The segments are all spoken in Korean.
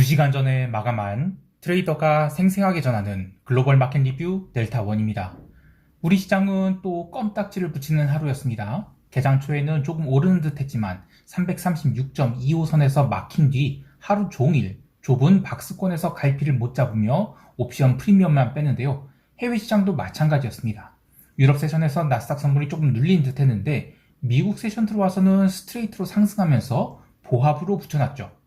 2시간 전에 마감한 트레이더가 생생하게 전하는 글로벌 마켓 리뷰 델타원입니다. 우리 시장은 또 껌딱지를 붙이는 하루였습니다. 개장 초에는 조금 오르는 듯 했지만 336.25선에서 막힌 뒤 하루 종일 좁은 박스권에서 갈피를 못 잡으며 옵션 프리미엄만 빼는데요. 해외 시장도 마찬가지였습니다. 유럽 세션에서 나스닥 선물이 조금 눌린 듯 했는데 미국 세션 들어와서는 스트레이트로 상승하면서 보합으로 붙여놨죠.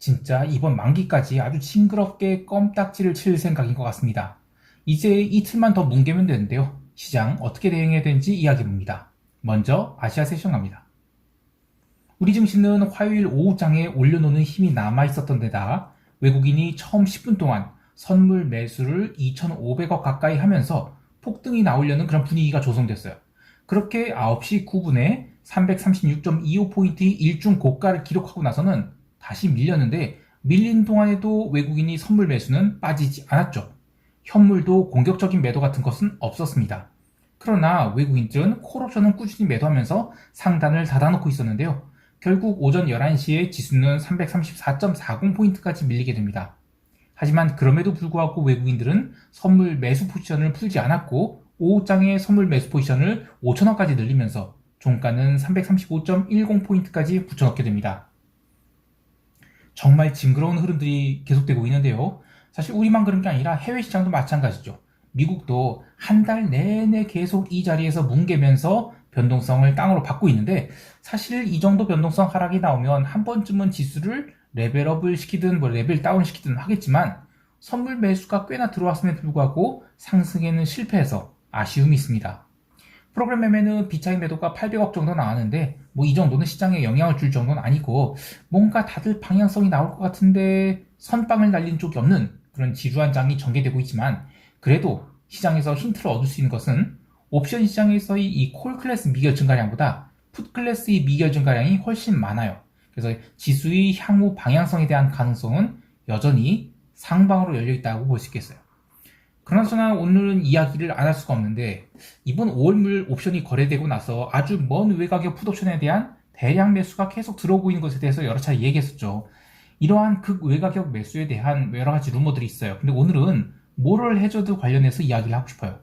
진짜 이번 만기까지 아주 징그럽게 껌딱지를 칠 생각인 것 같습니다. 이제 이틀만 더 뭉개면 되는데요. 시장 어떻게 대응해야 되는지 이야기해봅니다. 먼저 아시아 세션 갑니다. 우리 증시는 화요일 오후장에 올려놓는 힘이 남아있었던 데다 외국인이 처음 10분 동안 선물 매수를 2,500억 가까이 하면서 폭등이 나오려는 그런 분위기가 조성됐어요. 그렇게 9시 9분에 336.25포인트 일중 고가를 기록하고 나서는 다시 밀렸는데 밀린 동안에도 외국인이 선물 매수는 빠지지 않았죠. 현물도 공격적인 매도 같은 것은 없었습니다. 그러나 외국인들은 콜옵션은 꾸준히 매도하면서 상단을 닫아놓고 있었는데요. 결국 오전 11시에 지수는 334.40포인트까지 밀리게 됩니다. 하지만 그럼에도 불구하고 외국인들은 선물 매수 포지션을 풀지 않았고 오후장에 선물 매수 포지션을 5천원까지 늘리면서 종가는 335.10포인트까지 붙여넣게 됩니다. 정말 징그러운 흐름들이 계속되고 있는데요. 사실 우리만 그런 게 아니라 해외 시장도 마찬가지죠. 미국도 한 달 내내 계속 이 자리에서 뭉개면서 변동성을 땅으로 받고 있는데 사실 이 정도 변동성 하락이 나오면 한 번쯤은 지수를 레벨업을 시키든 뭐 레벨 다운 시키든 하겠지만 선물 매수가 꽤나 들어왔음에도 불구하고 상승에는 실패해서 아쉬움이 있습니다. 프로그램 매매는 비차익 매도가 800억 정도 나왔는데 뭐 이 정도는 시장에 영향을 줄 정도는 아니고 뭔가 다들 방향성이 나올 것 같은데 선빵을 날린 쪽이 없는 그런 지루한 장이 전개되고 있지만 그래도 시장에서 힌트를 얻을 수 있는 것은 옵션 시장에서의 이 콜 클래스 미결 증가량보다 풋 클래스의 미결 증가량이 훨씬 많아요. 그래서 지수의 향후 방향성에 대한 가능성은 여전히 상방으로 열려 있다고 볼 수 있겠어요. 그나저나 오늘은 이야기를 안 할 수가 없는데 이번 5월물 옵션이 거래되고 나서 아주 먼 외곽의 풋옵션에 대한 대량 매수가 계속 들어오고 있는 것에 대해서 여러 차례 얘기했었죠. 이러한 극외곽격 매수에 대한 여러 가지 루머들이 있어요. 근데 오늘은 모럴 해저드 관련해서 이야기를 하고 싶어요.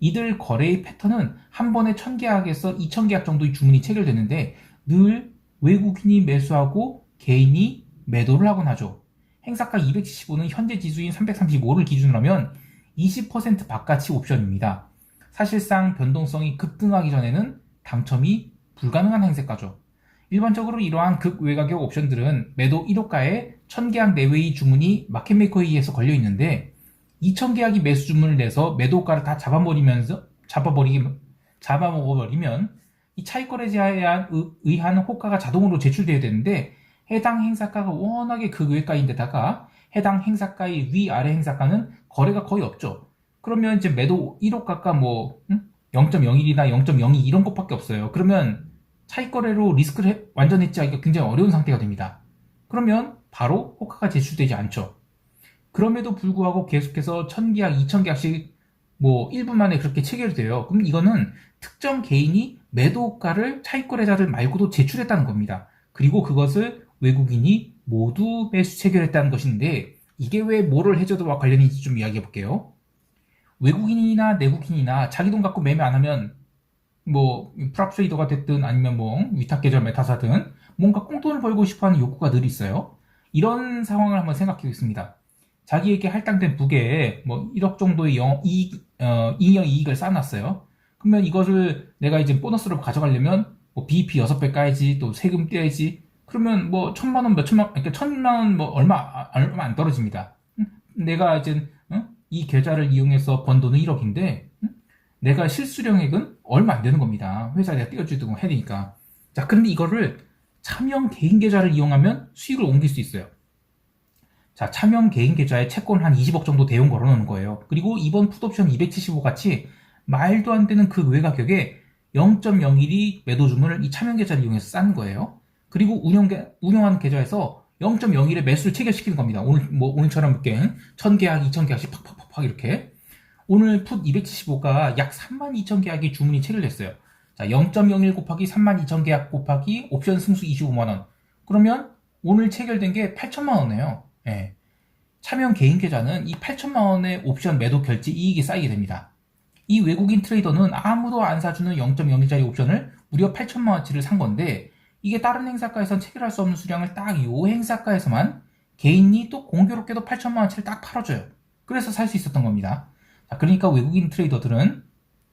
이들 거래의 패턴은 한 번에 1000계약에서 2000계약 정도의 주문이 체결되는데 늘 외국인이 매수하고 개인이 매도를 하곤 하죠. 행사가 275는 현재 지수인 335를 기준으로 하면 20% 바깥이 옵션입니다. 사실상 변동성이 급등하기 전에는 당첨이 불가능한 행세가죠. 일반적으로 이러한 극외곽격 옵션들은 매도 1호가에 1000계약 내외의 주문이 마켓메이커에 의해서 걸려 있는데 2000계약이 매수 주문을 내서 매도가를 다 잡아버리면서 잡아버리 잡아먹어버리면 이 차익거래제에 의한 호가가 자동으로 제출되어야 되는데 해당 행사가가 워낙에 극외가인데다가 해당 행사가의 위아래 행사가는 거래가 거의 없죠. 그러면 이제 매도 1호가가 뭐 0.01이나 0.02 이런 것밖에 없어요. 그러면 차익 거래로 리스크를 해, 완전 해지하기가 굉장히 어려운 상태가 됩니다. 그러면 바로 호가가 제출되지 않죠. 그럼에도 불구하고 계속해서 1000계약, 2000계약씩 뭐 1분 만에 그렇게 체결돼요. 그럼 이거는 특정 개인이 매도가를 차익 거래자들 말고도 제출했다는 겁니다. 그리고 그것을 외국인이 모두 매수 체결했다는 것인데 이게 왜 뭐를 해줘도와 관련인지 좀 이야기해 볼게요. 외국인이나 내국인이나 자기 돈 갖고 매매 안 하면 뭐 프랍트레이더가 됐든 아니면 뭐 위탁 계절 메타사든 뭔가 꽁돈을 벌고 싶어하는 욕구가 늘 있어요. 이런 상황을 한번 생각해 보겠습니다. 자기에게 할당된 부계에 뭐 1억 정도의 영, 이익, 어, 이익, 이익을 쌓아놨어요. 그러면 이것을 내가 이제 보너스로 가져가려면 뭐 BEP 6배 까야지 또 세금 떼야지 그러면 뭐 천만 원, 몇 천만, 그러니까 천만 원 뭐 얼마 얼마 안 떨어집니다. 내가 이제 어? 이 계좌를 이용해서 번 돈은 1억인데 내가 실수령액은 얼마 안 되는 겁니다. 회사 내가 띄워주고 해야 되니까. 자, 그런데 이거를 차명 개인 계좌를 이용하면 수익을 옮길 수 있어요. 자, 차명 개인 계좌에 채권 한 20억 정도 대용 걸어 놓는 거예요. 그리고 이번 풋옵션 275 같이 말도 안 되는 그 외 가격에 0.01이 매도 주문을 이 차명 계좌를 이용해서 싼 거예요. 그리고 운영, 운영하는 계좌에서 0.01의 매수를 체결시키는 겁니다. 오늘, 뭐, 오늘처럼 이렇게 1000계약, 2000계약씩 팍팍팍팍 이렇게. 오늘 풋 275가 약 32,000계약이 주문이 체결됐어요. 자, 0.01 곱하기 32,000계약 곱하기 옵션 승수 25만원. 그러면 오늘 체결된 게 8천만원이에요. 예. 차명 개인 계좌는 이 8천만 원의 옵션 매도 결제 이익이 쌓이게 됩니다. 이 외국인 트레이더는 아무도 안 사주는 0.01짜리 옵션을 무려 8천만 원치를 산 건데 이게 다른 행사가에선 체결할 수 없는 수량을 딱 이 행사가에서만 개인이 또 공교롭게도 8천만 원치를 딱 팔아줘요. 그래서 살 수 있었던 겁니다. 자, 그러니까 외국인 트레이더들은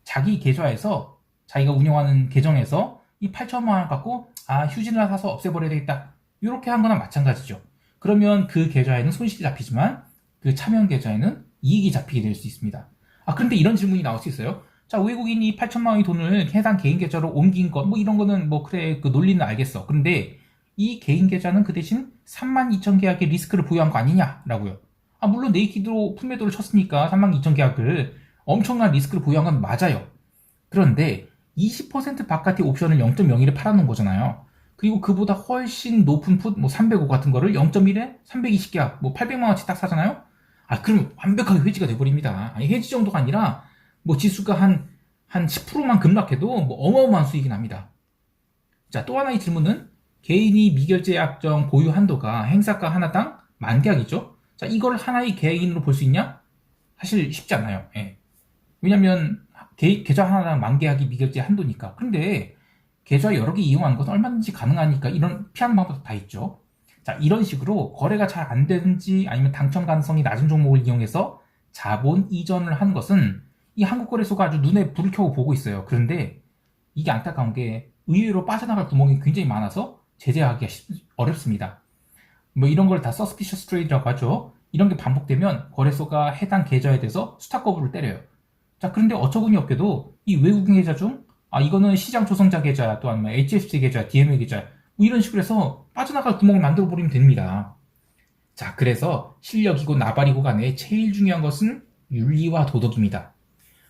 자기 계좌에서 자기가 운영하는 계정에서 이 8천만 원 갖고 아 하나 사서 없애버려야 되겠다. 이렇게 한 거나 마찬가지죠. 그러면 그 계좌에는 손실이 잡히지만 그 차명 계좌에는 이익이 잡히게 될 수 있습니다. 아 그런데 이런 질문이 나올 수 있어요. 자 외국인이 8천만 원의 돈을 해당 개인 계좌로 옮긴 것 뭐 이런 거는 뭐 그래 그 논리는 알겠어. 그런데 이 개인 계좌는 그 대신 3만 2천 계약의 리스크를 보유한 거 아니냐라고요. 아 물론 네이키드로 풀매도를 쳤으니까 3만 2천 계약을 엄청난 리스크를 보유한 건 맞아요. 그런데 20% 바깥의 옵션을 0.01에 팔아놓은 거잖아요. 그리고 그보다 훨씬 높은 풋, 뭐 305 같은 거를 0.1에 320계약, 뭐 800만원치 딱 사잖아요? 아, 그럼 완벽하게 회지가 돼버립니다. 아니, 회지 정도가 아니라, 뭐 지수가 한, 한 10%만 급락해도 뭐 어마어마한 수익이 납니다. 자, 또 하나의 질문은 개인이 미결제 약정 보유 한도가 행사가 하나당 만 계약이죠? 자, 이걸 하나의 개인으로 볼 수 있냐? 사실 쉽지 않아요. 예. 왜냐면, 계, 계좌 하나당 만 계약이 미결제 한도니까. 근데, 계좌 여러 개 이용하는 것은 얼마든지 가능하니까 이런 피하는 방법도 다 있죠. 자, 이런 식으로 거래가 잘 안 되든지 아니면 당첨 가능성이 낮은 종목을 이용해서 자본 이전을 한 것은 이 한국 거래소가 아주 눈에 불을 켜고 보고 있어요. 그런데 이게 안타까운 게 의외로 빠져나갈 구멍이 굉장히 많아서 제재하기가 어렵습니다. 뭐 이런 걸다 suspicious trade라고 하죠. 이런 게 반복되면 거래소가 해당 계좌에 대해서 수탁 거부를 때려요. 자, 그런데 어처구니 없게도 이 외국인 계좌 중 아, 이거는 시장 조성자 계좌, 또 아니면 HFC 계좌, DMA 계좌, 뭐 이런 식으로 해서 빠져나갈 구멍을 만들어 버리면 됩니다. 자, 그래서 실력이고 나발이고 간에 제일 중요한 것은 윤리와 도덕입니다.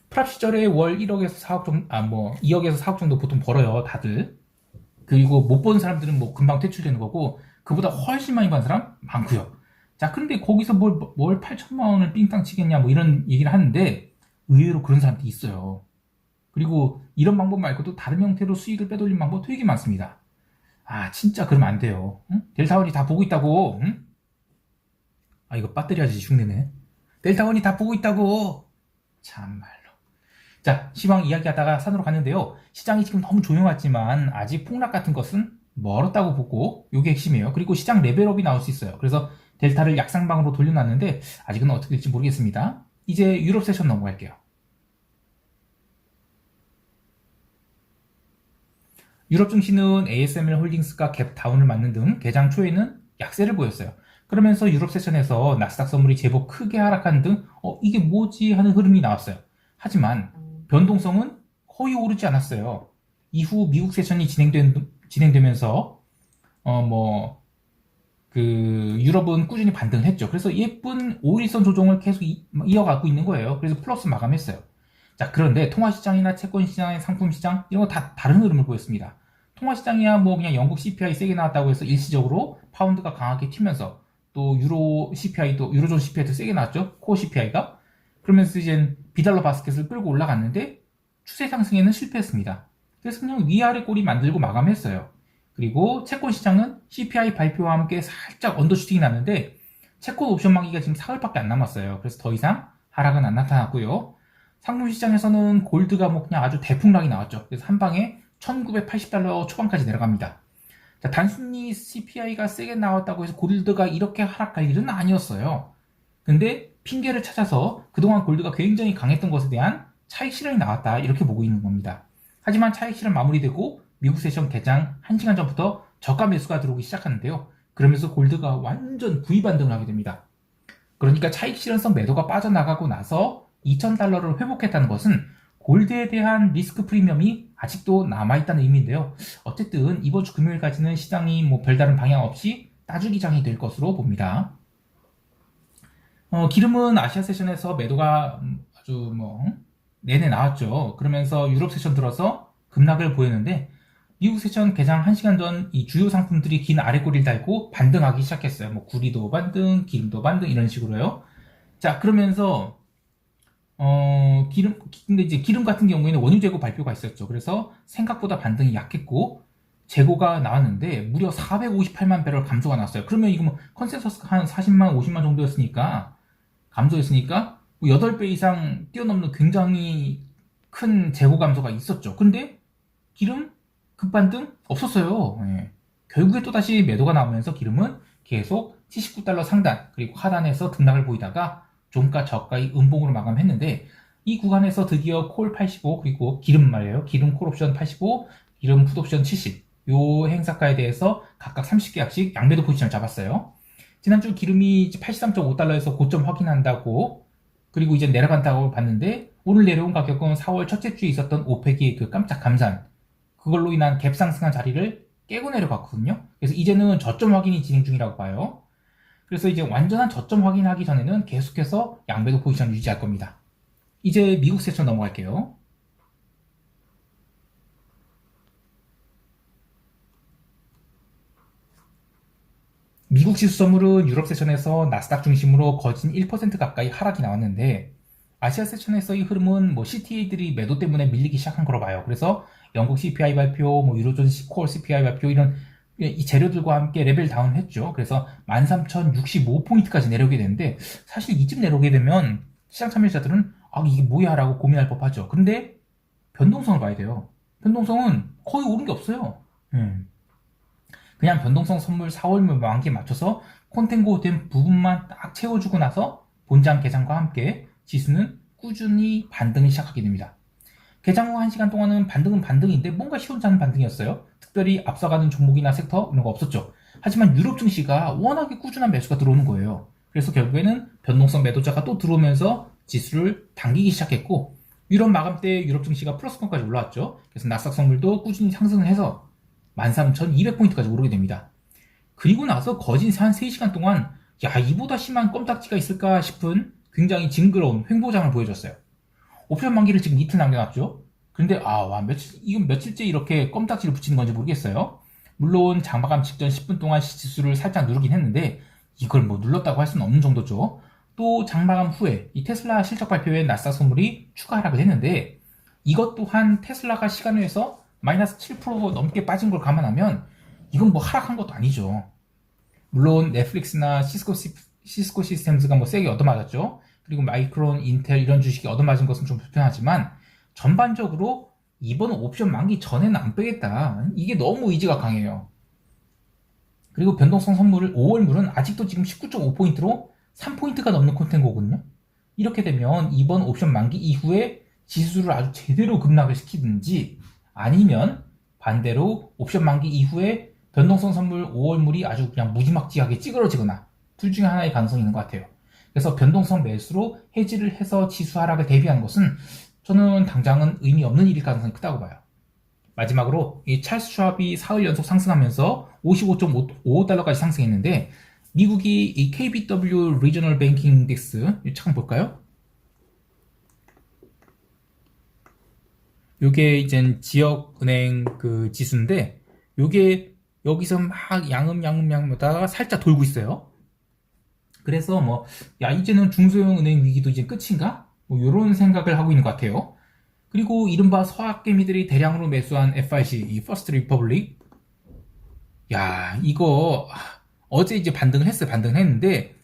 프랍 시절에 월 1억에서 4억 정도, 아, 뭐, 2억에서 4억 정도 보통 벌어요, 다들. 그리고 못 본 사람들은 뭐 금방 퇴출되는 거고, 그보다 훨씬 많이 번 사람 많고요. 자, 그런데 거기서 뭘, 뭘 8천만 원을 삥땅 치겠냐, 뭐 이런 얘기를 하는데, 의외로 그런 사람들이 있어요. 그리고 이런 방법 말고도 다른 형태로 수익을 빼돌린 방법 되게 많습니다. 아, 진짜 그러면 안 돼요. 응? 델타원이 다 보고 있다고. 응? 아, 이거 배터리 아저씨 흉내네. 델타원이 다 보고 있다고. 참말로. 자, 시황 이야기하다가 산으로 갔는데요. 시장이 지금 너무 조용하지만 아직 폭락 같은 것은 멀었다고 보고 이게 핵심이에요. 그리고 시장 레벨업이 나올 수 있어요. 그래서 델타를 약상방으로 돌려놨는데 아직은 어떻게 될지 모르겠습니다. 이제 유럽 세션 넘어갈게요. 유럽 증시는 ASML 홀딩스가 갭 다운을 맞는 등 개장 초에는 약세를 보였어요. 그러면서 유럽 세션에서 나스닥 선물이 제법 크게 하락한 등 어, 이게 뭐지 하는 흐름이 나왔어요. 하지만 변동성은 거의 오르지 않았어요. 이후 미국 세션이 진행된, 진행되면서 어 뭐 그 유럽은 꾸준히 반등을 했죠. 그래서 예쁜 5일선 조정을 계속 이, 이어가고 있는 거예요. 그래서 플러스 마감했어요. 자, 그런데 통화시장이나 채권시장의 상품시장, 이런 거 다 다른 흐름을 보였습니다. 통화시장이야 뭐 그냥 영국 CPI 세게 나왔다고 해서 일시적으로 파운드가 강하게 튀면서 또 유로 CPI도, 유로존 CPI도 세게 나왔죠. 코어 CPI가. 그러면서 이제 비달러 바스켓을 끌고 올라갔는데 추세 상승에는 실패했습니다. 그래서 그냥 위아래 꼬리 만들고 마감했어요. 그리고 채권 시장은 CPI 발표와 함께 살짝 언더슈팅이 났는데 채권 옵션 만기가 지금 사흘밖에 안 남았어요. 그래서 더 이상 하락은 안 나타났고요. 상품 시장에서는 골드가 뭐 그냥 아주 대풍락이 나왔죠. 그래서 한 방에 1980달러 초반까지 내려갑니다. 자, 단순히 CPI가 세게 나왔다고 해서 골드가 이렇게 하락할 일은 아니었어요. 근데 핑계를 찾아서 그동안 골드가 굉장히 강했던 것에 대한 차익 실현이 나왔다. 이렇게 보고 있는 겁니다. 하지만 차익 실현 마무리되고 미국 세션 개장 1시간 전부터 저가 매수가 들어오기 시작하는데요. 그러면서 골드가 완전 구입 반등을 하게 됩니다. 그러니까 차익 실현성 매도가 빠져나가고 나서 2,000달러를 회복했다는 것은 골드에 대한 리스크 프리미엄이 아직도 남아있다는 의미인데요. 어쨌든 이번 주 금요일까지는 시장이 뭐 별다른 방향 없이 따주기장이 될 것으로 봅니다. 어, 기름은 아시아 세션에서 매도가 아주 뭐 내내 나왔죠. 그러면서 유럽 세션 들어서 급락을 보였는데 미국 세션 개장 1시간 전 이 주요 상품들이 긴 아래꼬리를 달고 반등하기 시작했어요. 뭐 구리도 반등, 기름도 반등 이런 식으로요. 자, 그러면서 어, 기름, 근데 이제 기름 같은 경우에는 원유 재고 발표가 있었죠. 그래서 생각보다 반등이 약했고, 재고가 나왔는데 무려 458만 배럴 감소가 나왔어요. 그러면 이거 뭐 컨센서스가 한 40만, 50만 정도였으니까 감소했으니까 뭐 8배 이상 뛰어넘는 굉장히 큰 재고 감소가 있었죠. 근데 기름 급반등 없었어요. 예. 결국에 또다시 매도가 나오면서 기름은 계속 79달러 상단 그리고 하단에서 등락을 보이다가 종가 저가의 음봉으로 마감했는데 이 구간에서 드디어 콜 85 그리고 기름 말이에요. 기름 콜 옵션 85, 기름 풋 옵션 70. 요 행사가에 대해서 각각 30계약씩 양매도 포지션을 잡았어요. 지난주 기름이 83.5달러에서 고점 확인한다고 그리고 이제 내려간다고 봤는데 오늘 내려온 가격은 4월 첫째 주에 있었던 오펙의 그 깜짝 감산 그걸로 인한 갭 상승한 자리를 깨고 내려갔거든요. 그래서 이제는 저점 확인이 진행 중이라고 봐요. 그래서 이제 완전한 저점 확인하기 전에는 계속해서 양매도 포지션을 유지할 겁니다. 이제 미국 세션 넘어갈게요. 미국 지수 선물은 유럽 세션에서 나스닥 중심으로 거진 1% 가까이 하락이 나왔는데 아시아 세션에서의 흐름은 뭐 CTA들이 매도 때문에 밀리기 시작한 거로 봐요. 그래서 영국 CPI 발표, 뭐 유로존 콜 CPI 발표 이런 이 재료들과 함께 레벨 다운 했죠. 그래서 13,065포인트까지 내려오게 되는데 사실 이쯤 내려오게 되면 시장 참여자들은 아 이게 뭐야 라고 고민할 법하죠. 근데 변동성을 봐야 돼요. 변동성은 거의 오른 게 없어요. 음. 그냥 변동성 선물 4월 만기에 맞춰서 콘텐고 된 부분만 딱 채워주고 나서 본장 개장과 함께 지수는 꾸준히 반등을 시작하게 됩니다. 개장 후 1시간 동안은 반등은 반등인데 뭔가 시원찮은 반등이었어요. 특별히 앞서가는 종목이나 섹터 이런 거 없었죠. 하지만 유럽 증시가 워낙에 꾸준한 매수가 들어오는 거예요. 그래서 결국에는 변동성 매도자가 또 들어오면서 지수를 당기기 시작했고 유럽 마감 때 유럽 증시가 플러스권까지 올라왔죠. 그래서 나스닥 선물도 꾸준히 상승을 해서 13,200포인트 까지 오르게 됩니다. 그리고 나서 거진 한 3시간 동안 야 이보다 심한 껌딱지가 있을까 싶은 굉장히 징그러운 횡보장을 보여줬어요. 옵션 만기를 지금 이틀 남겨놨죠. 근데 아와 며칠 이건 며칠째 이렇게 껌딱지를 붙이는 건지 모르겠어요. 물론 장마감 직전 10분 동안 지수를 살짝 누르긴 했는데 이걸 뭐 눌렀다고 할 수는 없는 정도죠. 또 장마감 후에 이 테슬라 실적 발표에 나스닥 선물이 추가 하락을 했는데 이것 또한 테슬라가 시간을 해서 마이너스 7% 넘게 빠진 걸 감안하면 이건 뭐 하락한 것도 아니죠. 물론 넷플릭스나 시스코, 시, 시스코 시스템즈가 뭐 세게 얻어맞았죠. 그리고 마이크론, 인텔 이런 주식이 얻어맞은 것은 좀 불편하지만 전반적으로 이번 옵션 만기 전에는 안 빼겠다. 이게 너무 의지가 강해요. 그리고 변동성 선물을 5월물은 아직도 지금 19.5포인트로 3포인트가 넘는 콘텐츠거든요. 이렇게 되면 이번 옵션 만기 이후에 지수를 아주 제대로 급락을 시키든지 아니면 반대로 옵션 만기 이후에 변동성 선물 5월물이 아주 그냥 무지막지하게 찌그러지거나 둘 중에 하나의 가능성이 있는 것 같아요. 그래서 변동성 매수로 해지를 해서 지수 하락을 대비하는 것은 저는 당장은 의미 없는 일일 가능성이 크다고 봐요. 마지막으로 이 찰스 슈왑이 사흘 연속 상승하면서 55.55달러까지 상승했는데 미국이 이 KBW 리저널 뱅킹 인덱스 잠깐 볼까요? 요게 이제 지역 은행 그 지수인데 요게 여기서 막 양음 양음 양음하다가 살짝 돌고 있어요. 그래서 뭐 야 이제는 중소형 은행 위기도 이제 끝인가? 뭐 요런 생각을 하고 있는 것 같아요. 그리고 이른바 서학개미들이 대량으로 매수한 FIC, 이 퍼스트 리퍼블릭. 야, 이거 어제 이제 반등을 했어요. 반등을 했는데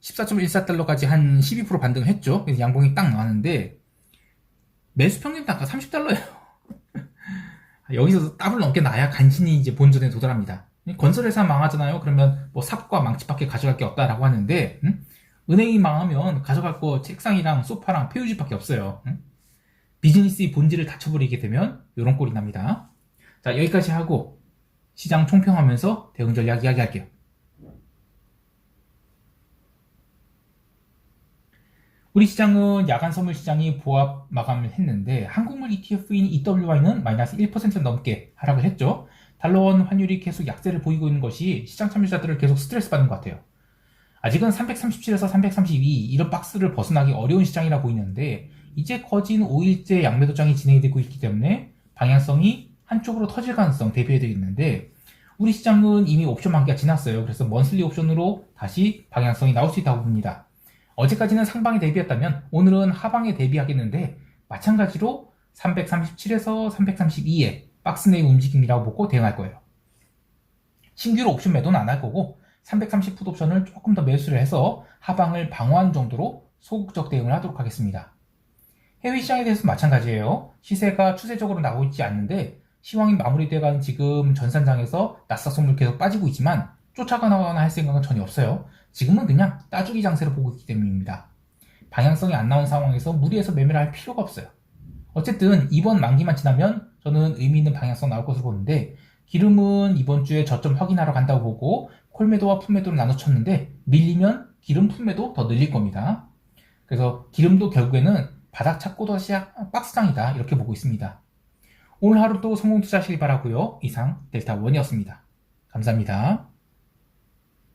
14.14달러까지 한 12% 반등을 했죠. 그래서 양봉이 딱 나왔는데 매수 평균 단가 30달러예요. 여기서 더블 넘게 나야 간신히 이제 본전에 도달합니다. 건설회사 망하잖아요. 그러면 뭐 삽과 망치밖에 가져갈 게 없다라고 하는데 음? 은행이 망하면 가져갈 거 책상이랑 소파랑 폐유지밖에 없어요. 음? 비즈니스의 본질을 다쳐버리게 되면 이런 꼴이 납니다. 자 여기까지 하고 시장 총평하면서 대응 전략 이야기할게요. 우리 시장은 야간 선물 시장이 보합 마감을 했는데 한국물 ETF인 EWY는 마이너스 1% 넘게 하락을 했죠. 달러원 환율이 계속 약세를 보이고 있는 것이 시장 참여자들을 계속 스트레스 받는 것 같아요. 아직은 337에서 332 이런 박스를 벗어나기 어려운 시장이라 보이는데 이제 거진 5일째 양매도장이 진행되고 있기 때문에 방향성이 한쪽으로 터질 가능성 대비해야 되겠는데 우리 시장은 이미 옵션 만기가 지났어요. 그래서 먼슬리 옵션으로 다시 방향성이 나올 수 있다고 봅니다. 어제까지는 상방에 대비했다면 오늘은 하방에 대비하겠는데 마찬가지로 337에서 332에 박스 내의 움직임이라고 보고 대응할 거예요. 신규로 옵션 매도는 안 할 거고 330풋 옵션을 조금 더 매수를 해서 하방을 방어하는 정도로 소극적 대응을 하도록 하겠습니다. 해외 시장에 대해서 마찬가지예요. 시세가 추세적으로 나오고 있지 않는데 시황이 마무리돼가는 지금 전산장에서 나스닥 선물 계속 빠지고 있지만 쫓아가거나 할 생각은 전혀 없어요. 지금은 그냥 따주기 장세를 보고 있기 때문입니다. 방향성이 안 나온 상황에서 무리해서 매매를 할 필요가 없어요. 어쨌든 이번 만기만 지나면 저는 의미 있는 방향성 나올 것으로 보는데 기름은 이번 주에 저점 확인하러 간다고 보고 콜매도와 풋매도를 나눠 쳤는데 밀리면 기름 풋매도 더 늘릴 겁니다. 그래서 기름도 결국에는 바닥 찾고도 시작 박스장이다 이렇게 보고 있습니다. 오늘 하루도 성공 투자하시길 바라고요. 이상 델타원이었습니다. 감사합니다.